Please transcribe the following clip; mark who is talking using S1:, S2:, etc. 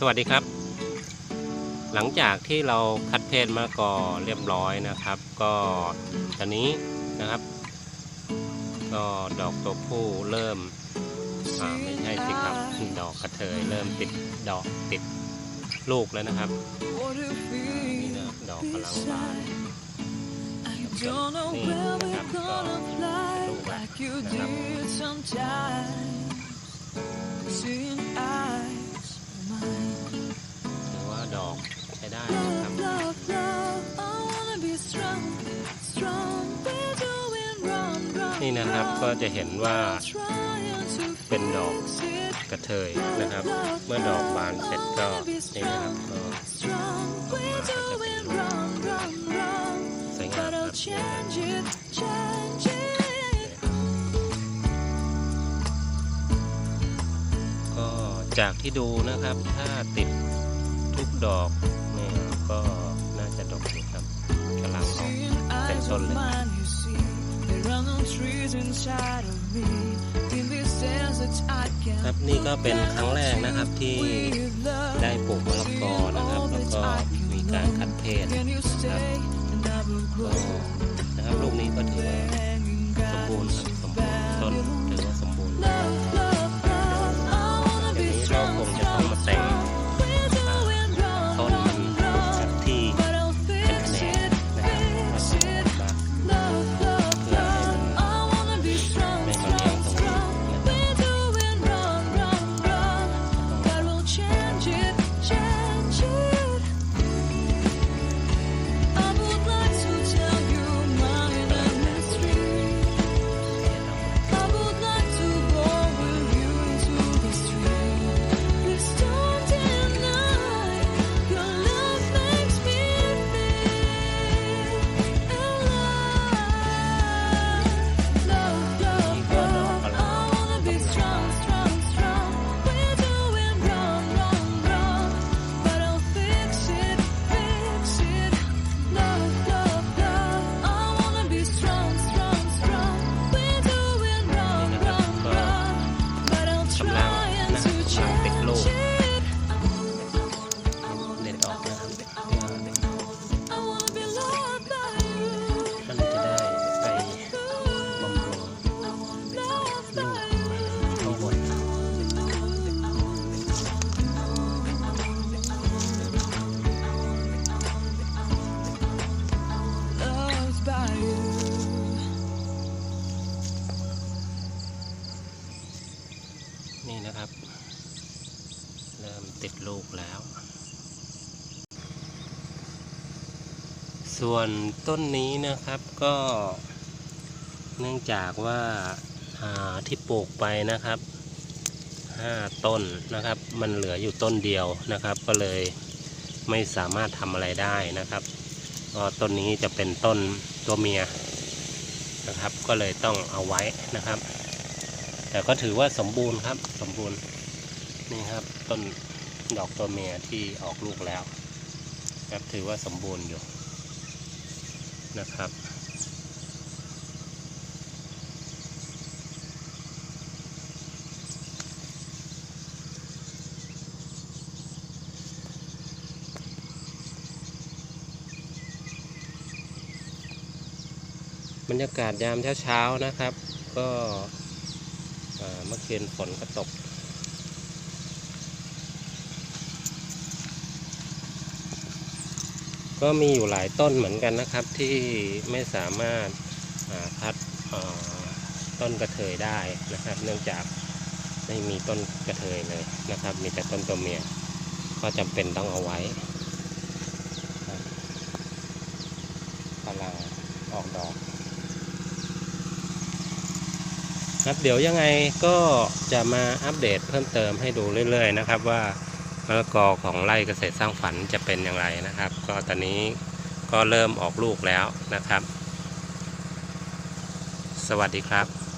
S1: สวัสดีครับ หลังจากที่เราคัดเพศมะละกอเรียบร้อยนะครับ ก็ตอนนี้นะครับ ก็ดอกตัวผู้เริ่มอ่าไม่ใช่สิครับ ดอกกระเทยเริ่มติดดอกติดลูกแล้วนะครับนี่นะดอกกำลังบาน
S2: Don't know
S1: Ni,
S2: where we're
S1: นะครับก็
S2: gonna fly
S1: ลูกแล้ว
S2: like you
S1: นะครับ นี่นะครับก็จะเห็นว่าเป็นดอกกระเทยนะครับ เมื่อดอกบานเสร็จก็นี่นะครับก็
S2: Strong, we're doing wrong, wrong, wrong.
S1: สวยงามครับก็จากที่ดูนะครับ ถ้าติดทุกดอกเนี่ยก็น่าจะดอกดีครับกำลังออก
S2: Seeing eyes
S1: Sensor
S2: of
S1: left.
S2: mine, you see.
S1: ครั
S2: can
S1: บนี่ก็เป็นครั้งแรกนะครับที่ได้ปลูกมะละกอนะครับ แล้วก็มีการคัดเพศ
S2: Can you stay and
S1: เริ่มติดลูกแล้ว ส่วนต้นนี้นะครับก็เนื่องจากว่าาที่ปลูกไปนะครับห้าต้นนะครับ มันเหลืออยู่ต้นเดียวนะครับ ก็เลยไม่สามารถทำอะไรได้นะครับก็ต้นนี้จะเป็นต้นตัวเมียนะครับ ก็เลยต้องเอาไว้นะครับ แต่ก็ถือว่าสมบูรณ์ครับสมบูรณ์นี่ครับต้นดอกตัวเมียที่ออกลูกแล้วครับถือว่าสมบูรณ์อยู่นะครับ บรรยากาศยามเช้าๆนะครับ ก็ เอ่อเมื่อคืนฝนก็ตก ก็มีอยู่หลายต้นเหมือนกันนะครับที่ไม่สามารถาพัดต้นกระเทยได้นะครับ เนื่องจากไม่มีต้นกระเทยเลยนะครับ มีแต่ต้นตัวเมียก็จำเป็นต้องเอาไว้กำลังออกดอก ครับเดี๋ยวยังไงก็จะมาอัปเดตเพิ่มเติมให้ดูเรื่อยๆนะครับ ว่ามะละกอของไร่เกษตรสร้างฝันจะเป็นอย่างไรนะครับ ก็ตอนนี้ก็เริ่มออกลูกแล้วนะครับ สวัสดีครับ